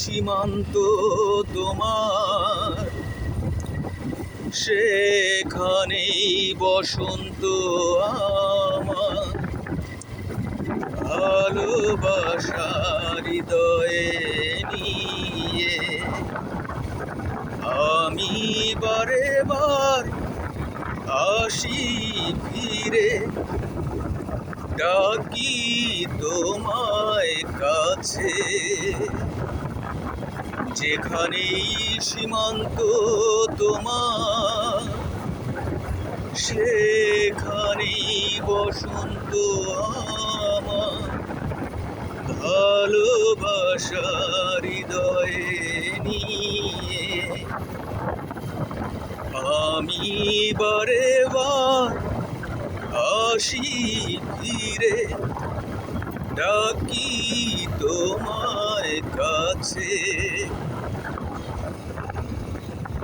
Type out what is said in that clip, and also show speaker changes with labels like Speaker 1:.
Speaker 1: সীমান্ত তোমার। সেখানেই বসন্ত ভালোবাসার হৃদয়ে নিয়ে আমি বারে বার আসি ফিরে। ডাকি তোমায় কাছে যেখানেই সীমান্ত তোমার সেখানেই বসন্ত আমার। ভালোবাসার হৃদয়ে নিয়ে আমি বারে বার আসি ফিরে, ডাকি তোমার কাছে